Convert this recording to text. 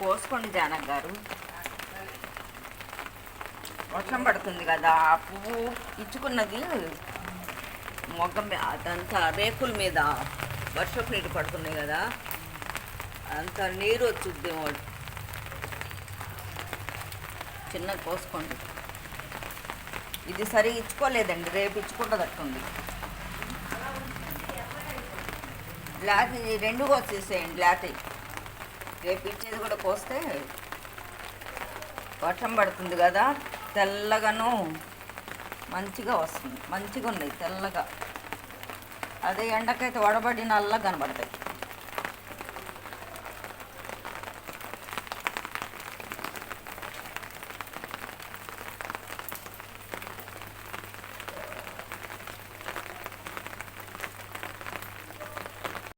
కోసుకోండి జానక్ గారు. వర్షం పడుతుంది కదా ఆ పువ్వు ఇచ్చుకున్నది మొగ్గ అదంతా రేకుల మీద. వర్షపు నీరు పడుతున్నాయి కదా అంత నీరు వచ్చుద్ది వాడు. చిన్న కోసుకోండి ఇది సరి ఇచ్చుకోలేదండి రేపు ఇచ్చుకుంటుంది లేకపోతే రెండు కోసేసేయండి లేకపోతే రేపు ఇచ్చేది కూడా కోస్తే వర్షం పడుతుంది కదా తెల్లగాను మంచిగా వస్తుంది మంచిగా ఉన్నాయి తెల్లగా. అదే ఎండకైతే వడబడి నల్లగా కనబడతాయి.